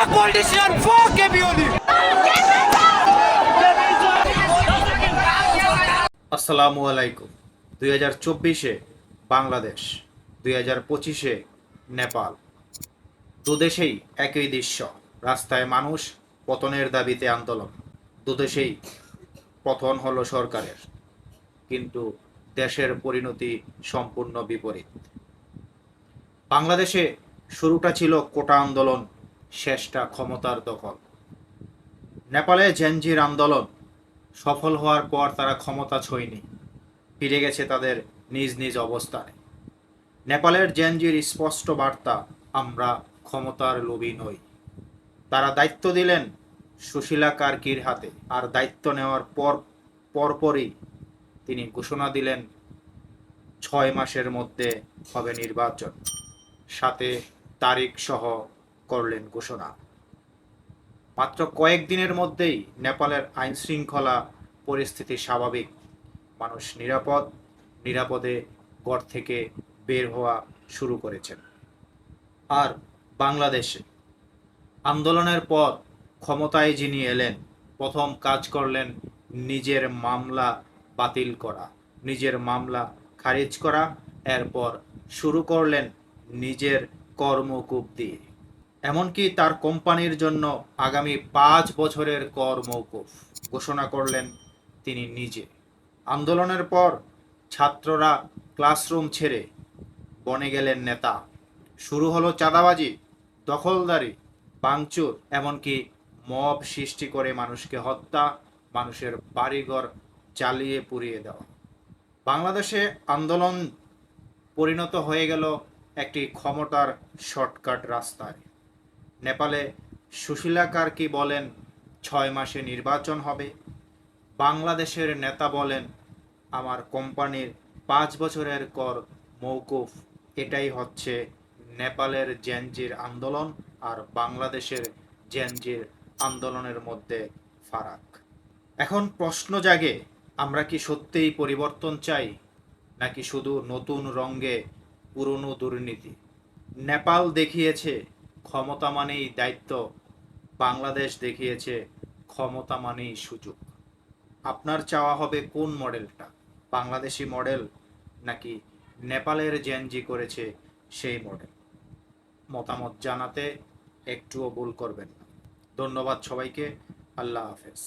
Fuck politician, fuck Ebioli. আসসালামু আলাইকুম। দুই হাজার চব্বিশে বাংলাদেশ দুই হাজার পঁচিশে নেপাল। দুদেশেই একই দৃশ্য রাস্তায় মানুষ পতনের দাবিতে আন্দোলন। দুদেশেই পতন হলো সরকারের কিন্তু দেশের পরিণতি সম্পূর্ণ বিপরীত। বাংলাদেশে শুরুটা ছিল কোটা আন্দোলন শেষটা ক্ষমতার দখল। নেপালে জেনজির আন্দোলন সফল হওয়ার পর তারা ক্ষমতা ছয়নি। ফিরে গেছে তাদের নিজ নিজ অবস্থানে। নেপালের জেনজির স্পষ্ট বার্তা, আমরা ক্ষমতার লোভী নই। তারা দায়িত্ব দিলেন সুশীলা কার্কির হাতে আর দায়িত্ব নেওয়ার পর, পরপরই তিনি ঘোষণা দিলেন, ছয় মাসের মধ্যে হবে নির্বাচন। সাথে তারিখ সহ করলেন ঘোষণা। মাত্র কয়েকদিনের মধ্যেই নেপালের আইন শৃঙ্খলা পরিস্থিতি স্বাভাবিক। মানুষ নিরাপদ, নিরাপদে ঘর থেকে বের হওয়া শুরু করেছেন। আর বাংলাদেশে আন্দোলনের পর ক্ষমতায় যিনি এলেন, প্রথম কাজ করলেন নিজের মামলা বাতিল করা, নিজের মামলা খারিজ করা, এরপর শুরু করলেন নিজের কর্মকূপ দিয়ে। এমনকি তার কোম্পানির জন্য আগামী পাঁচ বছরের কর মৌকুফ ঘোষণা করলেন তিনি নিজে। আন্দোলনের পর ছাত্ররা ক্লাসরুম ছেড়ে বনে গেলেন নেতা। শুরু হলো চাঁদাবাজি, দখলদারি বাংচুর এমনকি মব সৃষ্টি করে মানুষকে হত্যা, মানুষের বাড়িঘর চালিয়ে পুড়িয়ে দেওয়া। বাংলাদেশে আন্দোলন পরিণত হয়ে গেল একটি ক্ষমতার শর্টকাট রাস্তায়। নেপালে সুশীলা কার্কি বলেন, ছয় মাসে নির্বাচন হবে। বাংলাদেশের নেতা বলেন, আমার কোম্পানির পাঁচ বছরের কর মৌকুফ এটাই হচ্ছে নেপালের জেনজির আন্দোলন আর বাংলাদেশের জেনজির আন্দোলনের মধ্যে ফারাক। এখন প্রশ্ন জাগে, আমরা কি সত্যিই পরিবর্তন চাই, নাকি শুধু নতুন রঙে পুরনো দুর্নীতি? নেপাল দেখিয়েছে ক্ষমতা মানেই দায়িত্ব বাংলাদেশ দেখিয়েছে ক্ষমতা মানেই সুযোগ। আপনার চাওয়া হবে কোন মডেলটা? বাংলাদেশি মডেল নাকি নেপালের জেনজি করেছে সেই মডেল? মতামত জানাতে একটুও ভুল করবেন না। ধন্যবাদ সবাইকে। আল্লাহ হাফেজ।